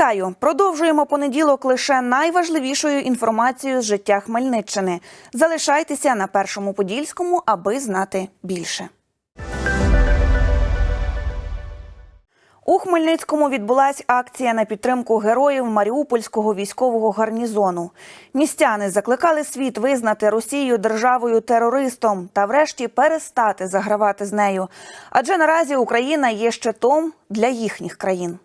Вітаю! Продовжуємо понеділок лише найважливішою інформацією з життя Хмельниччини. Залишайтеся на першому подільському, аби знати більше. У Хмельницькому відбулась акція на підтримку героїв Маріупольського військового гарнізону. Містяни закликали світ визнати Росію державою терористом та, врешті, перестати загравати з нею. Адже наразі Україна є щитом для їхніх країн.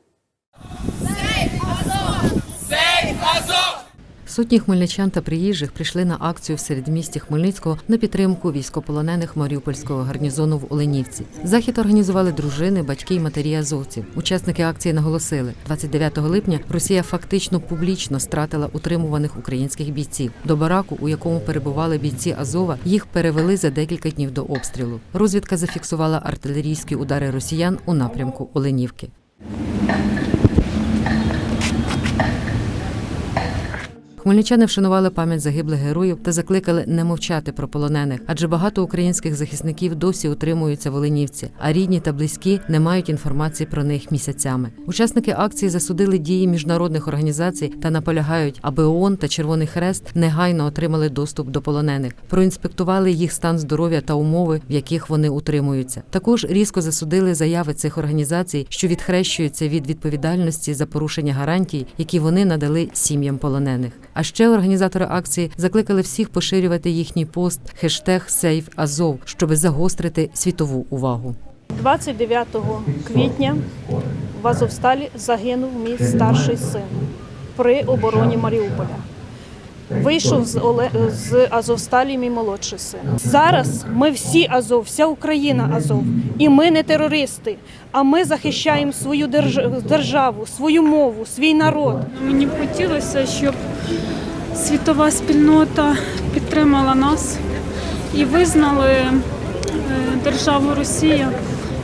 Сотні хмельничан та приїжджих прийшли на акцію в середмісті Хмельницького на підтримку військополонених Маріупольського гарнізону в Оленівці. Захід організували дружини, батьки й матері азовців. Учасники акції наголосили, 29 липня Росія фактично публічно стратила утримуваних українських бійців. До бараку, у якому перебували бійці Азова, їх перевели за декілька днів до обстрілу. Розвідка зафіксувала артилерійські удари росіян у напрямку Оленівки. Хмельничани вшанували пам'ять загиблих героїв та закликали не мовчати про полонених, адже багато українських захисників досі утримуються в Оленівці, а рідні та близькі не мають інформації про них місяцями. Учасники акції засудили дії міжнародних організацій та наполягають, аби ООН та Червоний Хрест негайно отримали доступ до полонених, проінспектували їх стан здоров'я та умови, в яких вони утримуються. Також різко засудили заяви цих організацій, що відхрещуються від відповідальності за порушення гарантій, які вони надали сім'ям полонених. А ще організатори акції закликали всіх поширювати їхній пост хештег Сейв Азов, щоб загострити світову увагу. 29 квітня в Азовсталі загинув мій старший син при обороні Маріуполя. Вийшов з, Оле... з Азовсталі мій молодший син. Зараз ми всі Азов, вся Україна Азов. І ми не терористи, а ми захищаємо свою держ... державу, свою мову, свій народ. Мені б хотілося, щоб світова спільнота підтримала нас і визнали е, державу Росія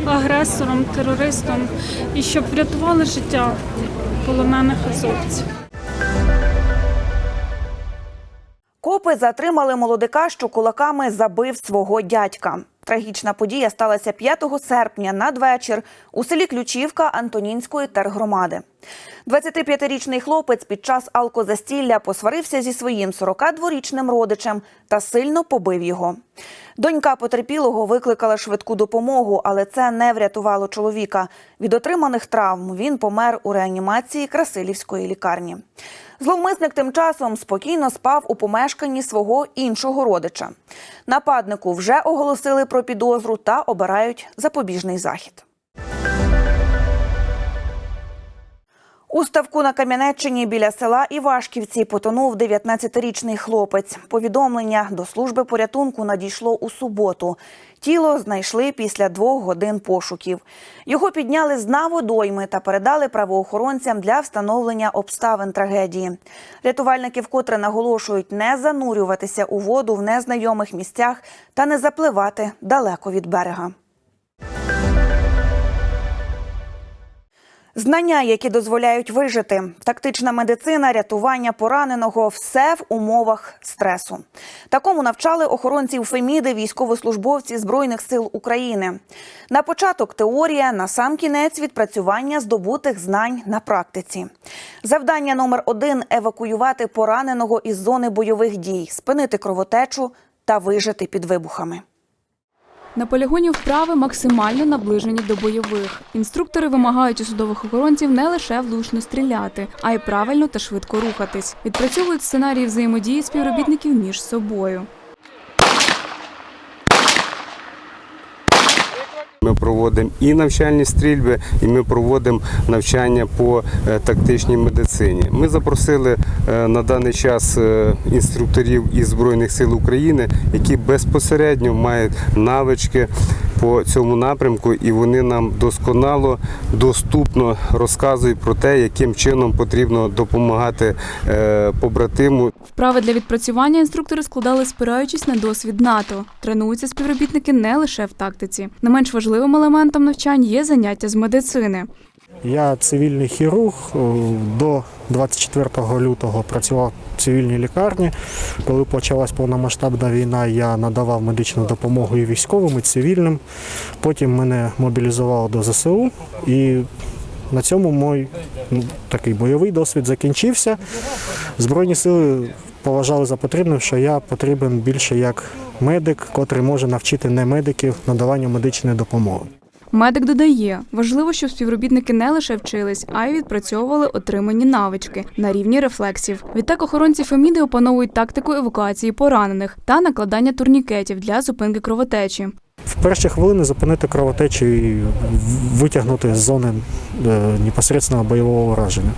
агресором, терористом, і щоб врятували життя полонених азовців. Копи затримали молодика, що кулаками забив свого дядька. Трагічна подія сталася 5 серпня надвечір у селі Ключівка Антонінської тергромади. 25-річний хлопець під час алкозастілля посварився зі своїм 42-річним родичем та сильно побив його. Донька потерпілого викликала швидку допомогу, але це не врятувало чоловіка. Від отриманих травм він помер у реанімації Красилівської лікарні. Зловмисник тим часом спокійно спав у помешканні свого іншого родича. Нападнику вже оголосили про підозру та обирають запобіжний захід. У ставку на Кам'янеччині біля села Івашківці потонув 19-річний хлопець. Повідомлення до служби порятунку надійшло у суботу. Тіло знайшли після двох годин пошуків. Його підняли з дна водойми та передали правоохоронцям для встановлення обставин трагедії. Рятувальники вкотре наголошують не занурюватися у воду в незнайомих місцях та не запливати далеко від берега. Знання, які дозволяють вижити, тактична медицина, рятування пораненого все в умовах стресу. Такому навчали охоронців Феміди військовослужбовці Збройних сил України. На початок теорія, на сам кінець відпрацювання здобутих знань на практиці. Завдання номер один евакуювати пораненого із зони бойових дій, спинити кровотечу та вижити під вибухами. На полігоні вправи максимально наближені до бойових. Інструктори вимагають у судових охоронців не лише влучно стріляти, а й правильно та швидко рухатись. Відпрацьовують сценарії взаємодії співробітників між собою. Ми проводимо і навчальні стрільби, і ми проводимо навчання по е, тактичній медицині. Ми запросили е, на даний час е, інструкторів із Збройних сил України, які безпосередньо мають навички по цьому напрямку, і вони нам досконало, доступно розказують про те, яким чином потрібно допомагати е, побратиму Вправи для відпрацювання інструктори складали, спираючись на досвід НАТО. Тренуються співробітники не лише в тактиці. Не менш важливим елементом навчань є заняття з медицини. Я цивільний хірург. До 24 лютого працював в цивільній лікарні. Коли почалась повномасштабна війна, я надавав медичну допомогу і військовим, і цивільним. Потім мене мобілізували до ЗСУ і На цьому мій ну, такий бойовий досвід закінчився. Збройні сили поважали за потрібним, що я потрібен більше як медик, котрий може навчити не медиків надаванню медичної допомоги. Медик додає, важливо, щоб співробітники не лише вчились, а й відпрацьовували отримані навички на рівні рефлексів. Відтак охоронці Феміди опановують тактику евакуації поранених та накладання турнікетів для зупинки кровотечі. В перші хвилини зупинити кровотечу і витягнути з зони е, непосереднього бойового враження.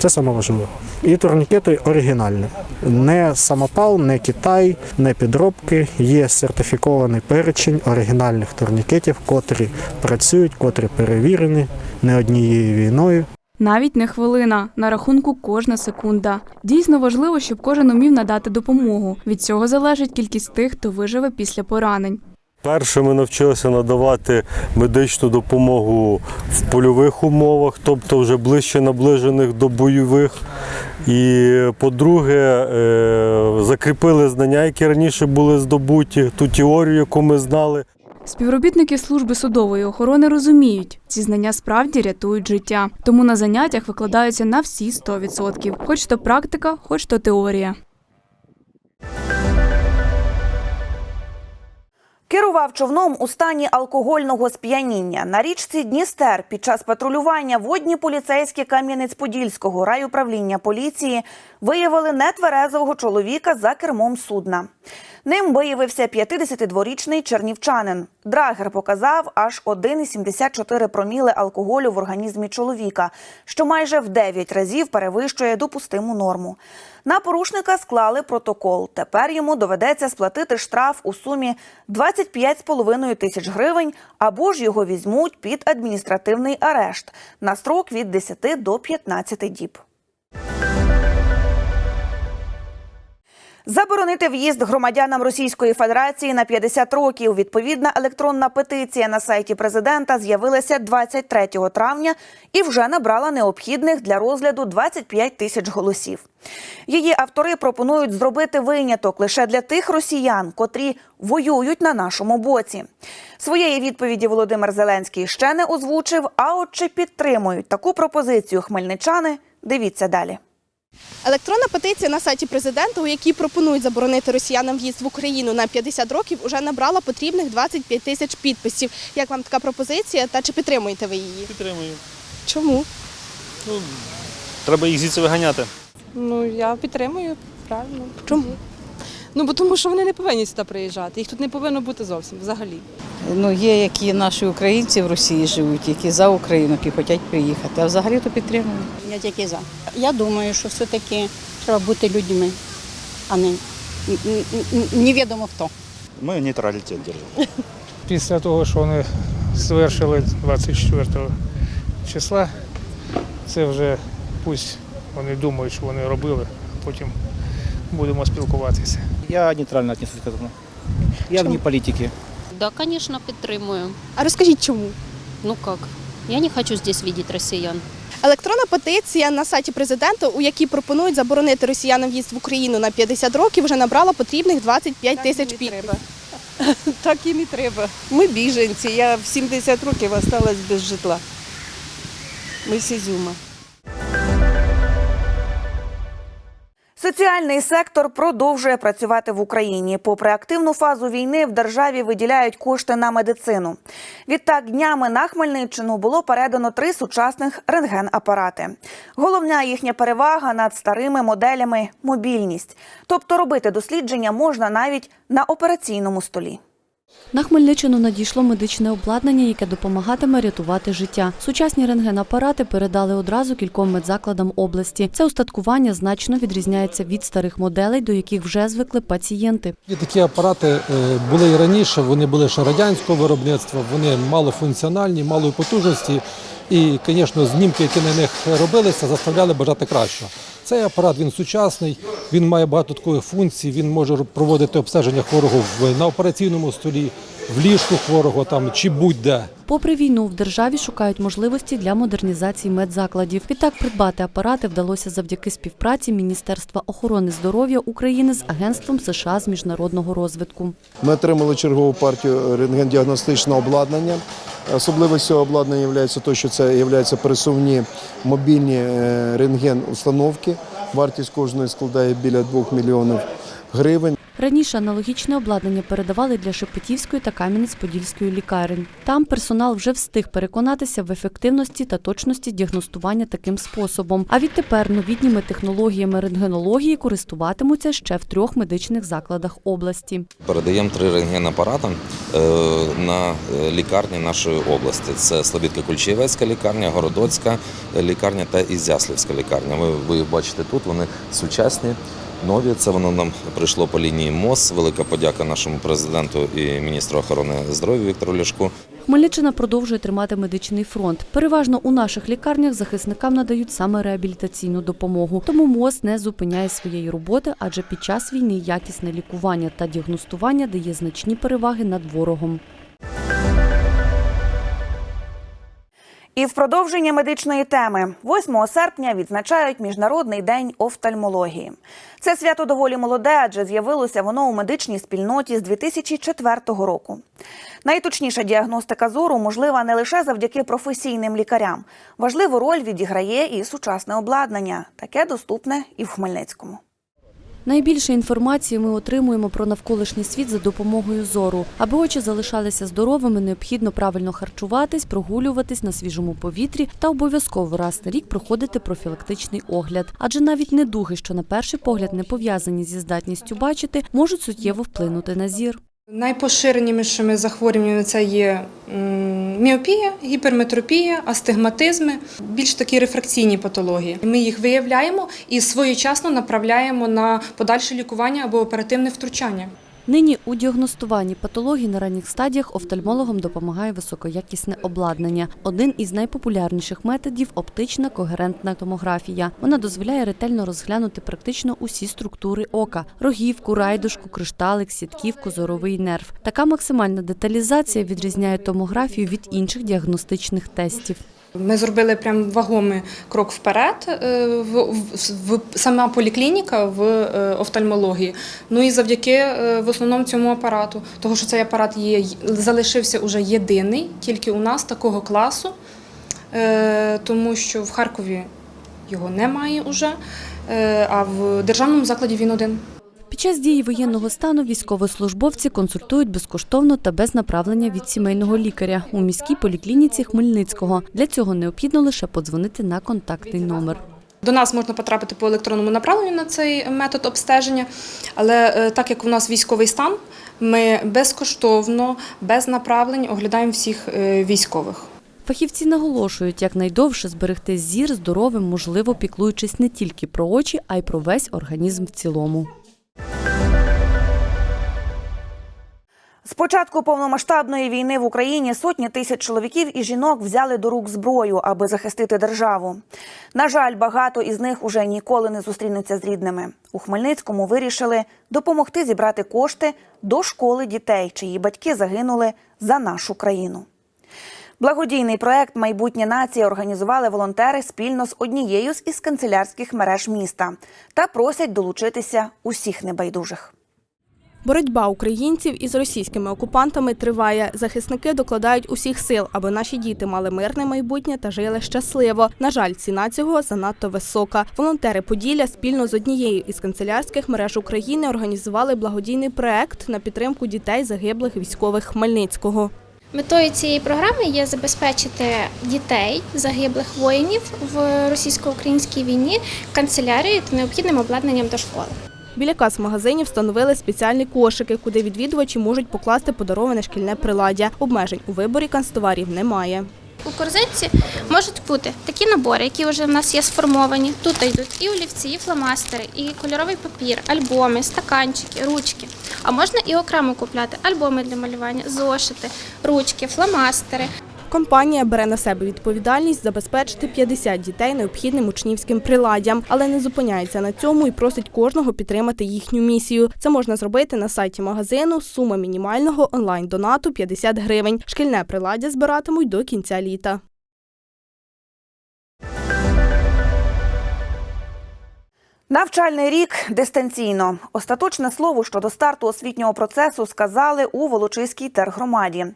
Це саме важливе. І турнікети оригінальні. Не самопал, не Китай, не підробки. Є сертифікований перечень оригінальних турнікетів, котрі працюють, котрі перевірені не однією війною. Навіть не хвилина, на рахунку кожна секунда. Дійсно важливо, щоб кожен умів надати допомогу. Від цього залежить кількість тих, хто виживе після поранень. Перше ми навчилися надавати медичну допомогу в польових умовах, тобто вже ближче наближених до бойових. І по-друге, е, закріпили знання, які раніше були здобуті, ту теорію, яку ми знали. Співробітники служби судової охорони розуміють, ці знання справді рятують життя. Тому на заняттях викладаються на всі 100%. Хоч то практика, хоч то теорія. Керував човном у стані алкогольного сп'яніння на річці Дністер під час патрулювання водні поліцейські Кам'янець-Подільського райуправління поліції виявили нетверезового чоловіка за кермом судна. Ним виявився 52-річний чернівчанин. Драгер показав аж 1,74 проміли алкоголю в організмі чоловіка, що майже в 9 разів перевищує допустиму норму. На порушника склали протокол. Тепер йому доведеться сплатити штраф у сумі 25,5 тисяч гривень або ж його візьмуть під адміністративний арешт на строк від 10 до 15 діб. Заборонити в'їзд громадянам Російської Федерації на 50 років. Відповідна електронна петиція на сайті президента з'явилася 23 травня і вже набрала необхідних для розгляду 25 тисяч голосів. Її автори пропонують зробити виняток лише для тих росіян, котрі воюють на нашому боці. Своєї відповіді Володимир Зеленський ще не озвучив. А от чи підтримують таку пропозицію хмельничани? Дивіться далі. Електронна петиція на сайті президента, у якій пропонують заборонити росіянам в'їзд в Україну на 50 років, уже набрала потрібних 25 тисяч підписів. Як вам така пропозиція та чи підтримуєте ви її? Підтримую. Чому? Ну, треба їх звідси виганяти. Ну, я підтримую, правильно. Чому? Ну, бо тому що вони не повинні сюди приїжджати. Їх тут не повинно бути зовсім взагалі. Ну, є які наші українці в Росії живуть, які за Україну, які хочуть приїхати, а взагалі то підтримують. Я тільки за. Я думаю, що все-таки треба бути людьми, а не невідомо хто. Ми нейтралітет держимо. Після того, що вони звершили 24 числа, це вже пусть вони думають, що вони робили, а потім будемо спілкуватися. Я нейтрально віднесусь к этому. Я вне політики. Да, звісно, підтримую. А розкажіть чому? Ну як? Я не хочу здесь видеть росіян. Електронна петиція на сайті президента, у якій пропонують заборонити росіянам в'їзд в Україну на 50 років, вже набрала потрібних 25 тисяч підписів. Так їм і треба. Ми біженці. Я в 70 років залишилась без житла. Ми з Ізюма. Соціальний сектор продовжує працювати в Україні. Попри активну фазу війни, в державі виділяють кошти на медицину. Відтак, днями на Хмельниччину було передано три сучасних рентген-апарати. Головна їхня перевага над старими моделями мобільність. Тобто робити дослідження можна навіть на операційному столі. На Хмельниччину надійшло медичне обладнання, яке допомагатиме рятувати життя. Сучасні рентгенапарати передали одразу кільком медзакладам області. Це устаткування значно відрізняється від старих моделей, до яких вже звикли пацієнти. Такі апарати е, були і раніше, вони були ще радянського виробництва, вони малофункціональні, малої потужності. І, звісно, знімки, які на них робилися, заставляли бажати кращого. Цей апарат він сучасний, він має багато таких функцій, він може проводити обстеження хворого на операційному столі, в ліжку хворого там чи будь-де. Попри війну, в державі шукають можливості для модернізації медзакладів. Відтак придбати апарати вдалося завдяки співпраці Міністерства охорони здоров'я України з Агентством США з міжнародного розвитку. Ми отримали чергову партію рентген-діагностичного обладнання. Особливість цього обладнання є те, що це є пересувні мобільні е, рентген-установки. Вартість кожної складає біля 2 мільйонів гривень. Раніше аналогічне обладнання передавали для Шепетівської та Кам'янець-Подільської лікарень. Там персонал вже встиг переконатися в ефективності та точності діагностування таким способом. А відтепер новітніми технологіями рентгенології користуватимуться ще в трьох медичних закладах області. Передаємо три рентген-апарати е, на е, лікарні нашої області. Це Слобідка Кульчиєвецька лікарня, Городоцька лікарня та Ізяслівська лікарня. Ви, ви бачите тут, вони сучасні. Нові це воно нам прийшло по лінії МОЗ. Велика подяка нашому президенту і міністру охорони здоров'я Віктору Ляшку. Хмельниччина продовжує тримати медичний фронт. Переважно у наших лікарнях захисникам надають саме реабілітаційну допомогу. Тому МОЗ не зупиняє своєї роботи, адже під час війни якісне лікування та діагностування дає значні переваги над ворогом. І в продовження медичної теми 8 серпня відзначають Міжнародний день офтальмології. Це свято доволі молоде, адже з'явилося воно у медичній спільноті з 2004 року. Найточніша діагностика зору можлива не лише завдяки професійним лікарям. Важливу роль відіграє і сучасне обладнання, таке доступне і в Хмельницькому. Найбільше інформації ми отримуємо про навколишній світ за допомогою зору. Аби очі залишалися здоровими, необхідно правильно харчуватись, прогулюватись на свіжому повітрі та обов'язково раз на рік проходити профілактичний огляд. Адже навіть недуги, що на перший погляд не пов'язані зі здатністю бачити, можуть суттєво вплинути на зір. Найпоширенішими захворюваннями це є міопія, гіперметропія, астигматизми, більш такі рефракційні патології. Ми їх виявляємо і своєчасно направляємо на подальше лікування або оперативне втручання. Нині у діагностуванні патологій на ранніх стадіях офтальмологам допомагає високоякісне обладнання. Один із найпопулярніших методів оптична когерентна томографія. Вона дозволяє ретельно розглянути практично усі структури ока: рогівку, райдушку, кришталик, сітківку, зоровий нерв. Така максимальна деталізація відрізняє томографію від інших діагностичних тестів. Ми зробили прям вагомий крок вперед е, в, в, сама поліклініка в е, офтальмології. Ну і завдяки е, в основному цьому апарату, тому що цей апарат є залишився уже єдиний, тільки у нас такого класу, тому що в Харкові його немає уже, а в державному закладі він один. Під час дії воєнного стану військовослужбовці консультують безкоштовно та без направлення від сімейного лікаря у міській поліклініці Хмельницького. Для цього необхідно лише подзвонити на контактний номер. До нас можна потрапити по електронному направленню на цей метод обстеження, але е, так як у нас військовий стан, ми безкоштовно, без направлень оглядаємо всіх е, військових. Фахівці наголошують, якнайдовше зберегти зір здоровим, можливо, піклуючись не тільки про очі, а й про весь організм в цілому. З початку повномасштабної війни в Україні сотні тисяч чоловіків і жінок взяли до рук зброю, аби захистити державу. На жаль, багато із них уже ніколи не зустрінуться з рідними. У Хмельницькому вирішили допомогти зібрати кошти до школи дітей, чиї батьки загинули за нашу країну. Благодійний проект Майбутнє нація організували волонтери спільно з однією з із канцелярських мереж міста та просять долучитися усіх небайдужих. Боротьба українців із російськими окупантами триває. Захисники докладають усіх сил, аби наші діти мали мирне майбутнє та жили щасливо. На жаль, ціна цього занадто висока. Волонтери Поділля спільно з однією із канцелярських мереж України організували благодійний проект на підтримку дітей загиблих військових Хмельницького. Метою цієї програми є забезпечити дітей загиблих воїнів в російсько-українській війні канцелярією та необхідним обладнанням до школи. Біля кас магазинів встановили спеціальні кошики, куди відвідувачі можуть покласти подароване шкільне приладдя. Обмежень у виборі канцтоварів немає. У корзинці можуть бути такі набори, які вже в нас є сформовані. Тут йдуть і олівці, і фломастери, і кольоровий папір, альбоми, стаканчики, ручки. А можна і окремо купляти альбоми для малювання, зошити, ручки, фломастери. Компанія бере на себе відповідальність забезпечити 50 дітей необхідним учнівським приладдям, але не зупиняється на цьому і просить кожного підтримати їхню місію. Це можна зробити на сайті магазину. Сума мінімального онлайн-донату 50 гривень. Шкільне приладдя збиратимуть до кінця літа. Навчальний рік дистанційно. Остаточне слово щодо старту освітнього процесу сказали у Волочиській тергромаді.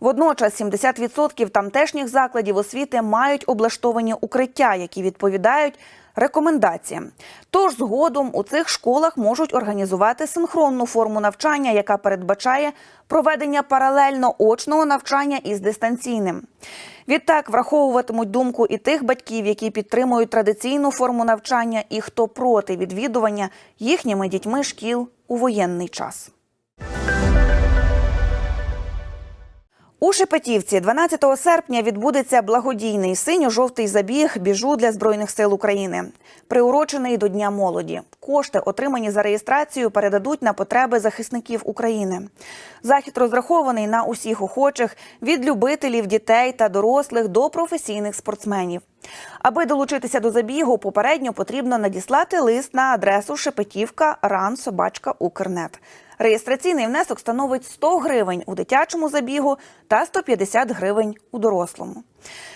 Водночас 70% тамтешніх закладів освіти мають облаштовані укриття, які відповідають рекомендаціям. Тож згодом у цих школах можуть організувати синхронну форму навчання, яка передбачає проведення паралельно очного навчання із дистанційним. Відтак враховуватимуть думку і тих батьків, які підтримують традиційну форму навчання, і хто проти відвідування їхніми дітьми шкіл у воєнний час. У Шепетівці 12 серпня відбудеться благодійний синьо-жовтий забіг біжу для збройних сил України, приурочений до Дня молоді. Кошти, отримані за реєстрацію, передадуть на потреби захисників України. Захід розрахований на усіх охочих від любителів дітей та дорослих до професійних спортсменів. Аби долучитися до забігу, попередньо потрібно надіслати лист на адресу Шепетівка ран собачка Укрнет. Реєстраційний внесок становить 100 гривень у дитячому забігу та 150 гривень у дорослому.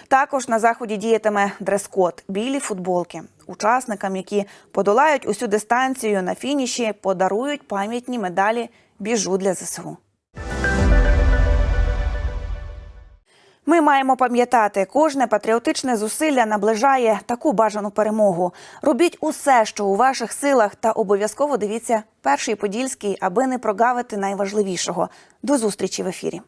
Також на заході діятиме дрес-код – білі футболки. Учасникам, які подолають усю дистанцію на фініші, подарують пам'ятні медалі біжу для ЗСУ. Ми маємо пам'ятати, кожне патріотичне зусилля наближає таку бажану перемогу. Робіть усе, що у ваших силах, та обов'язково дивіться перший подільський, аби не прогавити найважливішого. До зустрічі в ефірі.